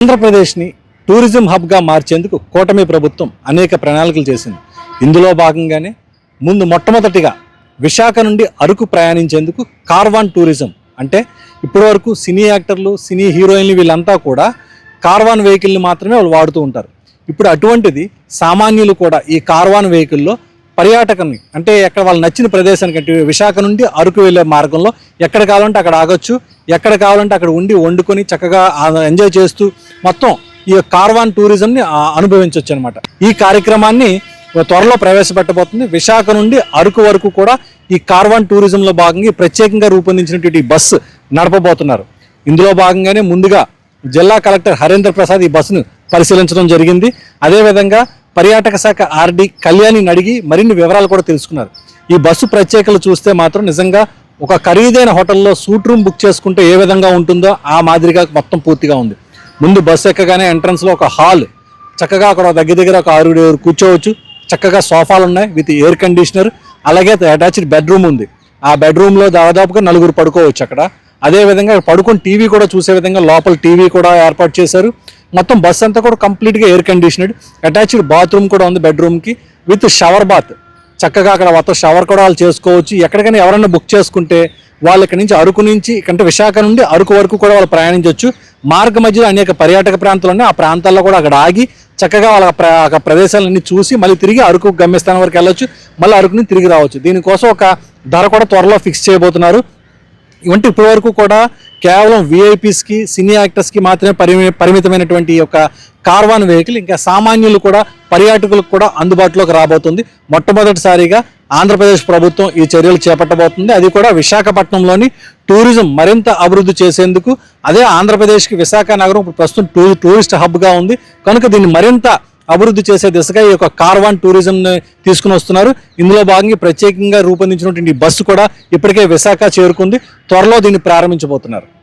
ఆంధ్రప్రదేశ్ని టూరిజం హబ్గా మార్చేందుకు కూటమి ప్రభుత్వం అనేక ప్రణాళికలు చేసింది. ఇందులో భాగంగానే ముందు మొట్టమొదటిగా విశాఖ నుండి అరకు ప్రయాణించేందుకు కార్వాన్ టూరిజం అంటే ఇప్పటివరకు సినీ యాక్టర్లు సినీ హీరోయిన్లు వీళ్ళంతా కూడా కార్వాన్ వెహికల్ని మాత్రమే వాళ్ళు వాడుతూ ఉంటారు. ఇప్పుడు అటువంటిది సామాన్యులు కూడా ఈ కార్వాన్ వెహికల్లో పర్యాటకాన్ని అంటే ఎక్కడ వాళ్ళు నచ్చిన ప్రదేశానికి అంటే విశాఖ నుండి అరకు వెళ్ళే మార్గంలో ఎక్కడ కావాలంటే అక్కడ ఆగొచ్చు ఎక్కడ కావాలంటే అక్కడ ఉండి వండుకొని చక్కగా ఎంజాయ్ చేస్తూ మొత్తం ఈ కార్వాన్ టూరిజంని అనుభవించవచ్చు అనమాట ఈ కార్యక్రమాన్ని త్వరలో ప్రవేశపెట్టబోతుంది. విశాఖ నుండి అరకు వరకు కూడా ఈ కార్వాన్ టూరిజంలో భాగంగా ప్రత్యేకంగా రూపొందించినటువంటి బస్సు నడపబోతున్నారు. ఇందులో భాగంగానే ముందుగా జిల్లా కలెక్టర్ హరేంద్ర ప్రసాద్ ఈ బస్సును పరిశీలించడం జరిగింది. అదేవిధంగా పర్యాటక శాఖ ఆర్డి కళ్యాణిని అడిగి మరిన్ని వివరాలు కూడా తెలుసుకున్నారు. ఈ బస్సు ప్రత్యేకలు చూస్తే మాత్రం నిజంగా ఒక ఖరీదైన హోటల్లో సూట్ రూమ్ బుక్ చేసుకుంటే ఏ విధంగా ఉంటుందో ఆ మాదిరిగా మొత్తం పూర్తిగా ఉంది. ముందు బస్సు ఎక్కగానే ఎంట్రన్స్లో ఒక హాల్ చక్కగా అక్కడ దగ్గర దగ్గర ఒక ఆరుగురు కూర్చోవచ్చు. చక్కగా సోఫాలు ఉన్నాయి విత్ ఎయిర్ కండిషనర్ అలాగే అటాచ్డ్ బెడ్రూమ్ ఉంది. ఆ బెడ్రూమ్లో దాదాపుగా నలుగురు పడుకోవచ్చు అక్కడ. అదే విధంగా పడుకొని టీవీ కూడా చూసే విధంగా లోపల టీవీ కూడా ఏర్పాటు చేశారు. మొత్తం బస్ అంతా కూడా కంప్లీట్గా ఎయిర్ కండిషనర్డ్. అటాచ్డ్ బాత్రూమ్ కూడా ఉంది బెడ్రూమ్కి విత్ షవర్ బాత్. చక్కగా అక్కడ మొత్తం షవర్ కూడా వాళ్ళు చేసుకోవచ్చు. ఎక్కడికైనా ఎవరైనా బుక్ చేసుకుంటే వాళ్ళు ఇక్కడ నుంచి అరకు నుంచి అంటే విశాఖ నుండి అరకు వరకు కూడా వాళ్ళు ప్రయాణించవచ్చు మార్గ మధ్యలో అనేక పర్యాటక ప్రాంతాలు ఉన్నాయి ఆ ప్రాంతాల్లో కూడా అక్కడ ఆగి చక్కగా వాళ్ళ ప్ర ప్రదేశాలన్నీ చూసి మళ్ళీ తిరిగి అరకు గమ్యస్థానం వరకు వెళ్ళొచ్చు. మళ్ళీ అరకు నుంచి తిరిగి రావచ్చు. దీనికోసం ఒక ధర కూడా త్వరలో ఫిక్స్ చేయబోతున్నారు. ఇవంటి ఇప్పటి వరకు కూడా కేవలం విఐపీస్కి సినీ యాక్టర్స్కి మాత్రమే పరిమి పరిమితమైనటువంటి ఈ యొక్క కార్వాన్ వెహికల్ ఇంకా సామాన్యులు కూడా పర్యాటకులకు కూడా అందుబాటులోకి రాబోతుంది. మొట్టమొదటిసారిగా ఆంధ్రప్రదేశ్ ప్రభుత్వం ఈ చర్యలు చేపట్టబోతుంది. అది కూడా విశాఖపట్నంలోని టూరిజం మరింత అభివృద్ధి చేసేందుకు. అదే ఆంధ్రప్రదేశ్కి విశాఖ నగరం ఇప్పుడు ప్రస్తుతం టూ టూరిస్ట్ హబ్గా ఉంది. కనుక దీన్ని మరింత అభివృద్ధి చేసే దిశగా ఈ యొక్క కార్వాన్ టూరిజం తీసుకుని వస్తున్నారు. ఇందులో భాగంగా ప్రత్యేకంగా రూపొందించినటువంటి బస్సు కూడా ఇప్పటికే విశాఖ చేరుకుంది. త్వరలో దీన్ని ప్రారంభించబోతున్నారు.